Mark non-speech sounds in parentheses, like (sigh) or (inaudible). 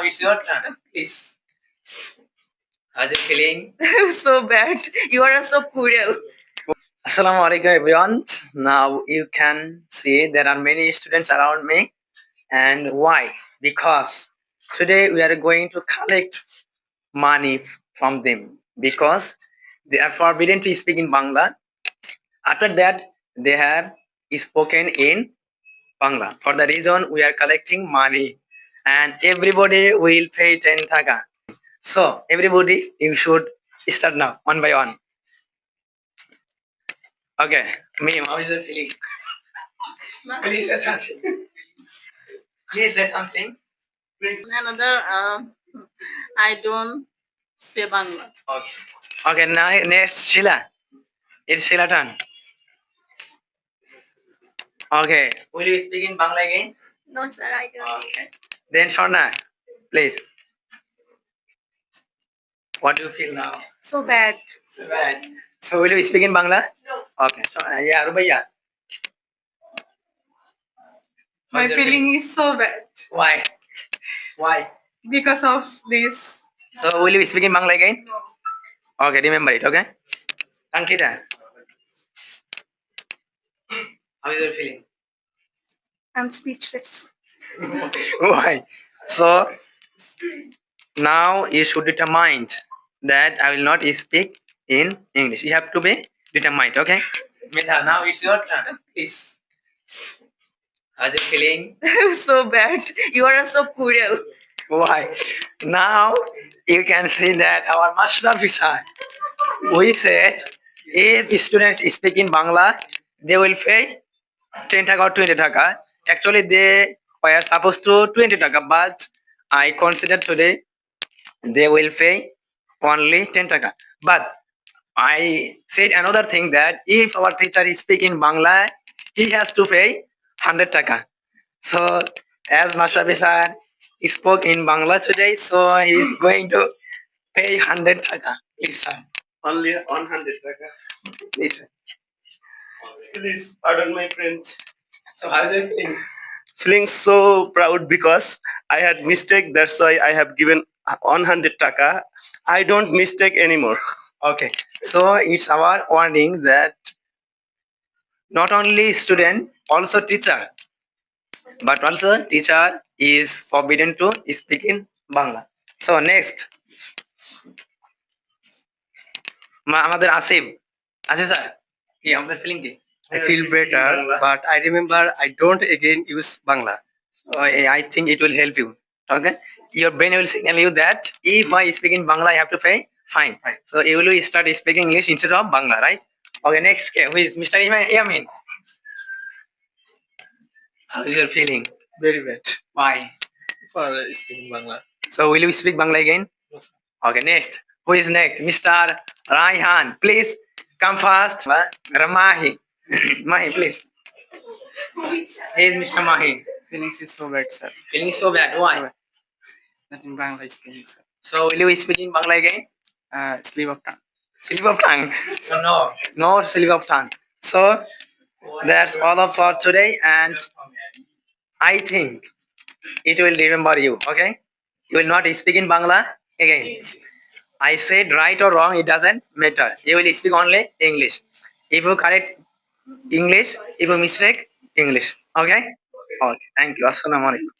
now it's your turn. Please. How's it feeling? (laughs) so bad. You are so cruel. Assalamu alaikum everyone. Now you can see there are many students around me. And why? Because today we are going to collect money from them because they are forbidden to speak in Bangla. After that, they have spoken in Bangla. For the reason we are collecting money and everybody will pay 10 taka. So everybody you should start now one by one. Okay, ma'am, how is your feeling? Please say something. Please say something. Please. Another, uh, I don't say Bangla. Okay. Okay, now next Sheila. It's Sheila turn. Okay. Will you speak in Bangla again? No, sir, I don't. Okay. Then Shona, please. What do you feel now? So bad. So bad. So will you speak in Bangla? No. Okay. So uh, yeah, Rubaiya. My feeling is so bad Why? Why? because of this. So will you speak in Bangla again? No. Okay, remember it. Okay. Ankita. How is your feeling? I'm speechless. (laughs) Why? So now you should determine that I will not speak in English. You have to be determined, okay? Medha, now it's your turn. Please. How's it feeling? (laughs) so bad. You are so cruel. Why? Now you can see that our master officer, we said if students speak in Bangla, they will pay 10 taka or 20 taka. Actually, they were supposed to 20 taka, but I consider today they will pay only 10 taka. But I said another thing that if our teacher is speaking Bangla, he has to pay 100 taka. So as Master Officer spoke in Bangla today, so he is going to pay 100 taka. Please, sir. Only 100 taka. Please. sir. Please pardon my French. So how is it feeling? So proud because I had mistake. That's why I have given 100 taka. I don't mistake anymore. Okay. So it's our warning that not only student, also teacher, but also teacher is forbidden to speak in Bangla. So next, আমাদের Asif Asif sir কি আমাদের feeling কি I feel better, but I remember I don't again use Bangla. So I, I think it will help you. Okay, your brain will signal you that if I speak in Bangla, I have to pay fine. Right. So you will start speaking English instead of Bangla, right? Okay, next, okay, who is Mr. Yamin? How is your feeling? Very bad Why? for speaking Bangla. So will you speak Bangla again? Yes. Okay, next. Who is next? Mr. Raihan. Please come fast. Ramahi. (coughs) Mahi, please. Is Mr. Mahi. Feelings is so bad, sir. Feeling so bad. Why? Not in Bangla speaking, sir. So will you speak in Bangla again? Uh, sleep of tongue. Slip of tongue. No. No slip of tongue. So that's all of for today and I think it will remember you, okay? You will not speak in Bangla again. I said right or wrong, it doesn't matter. You will speak only English. If you correct English, if you mistake English, okay? Okay, thank you. Assalamu alaikum.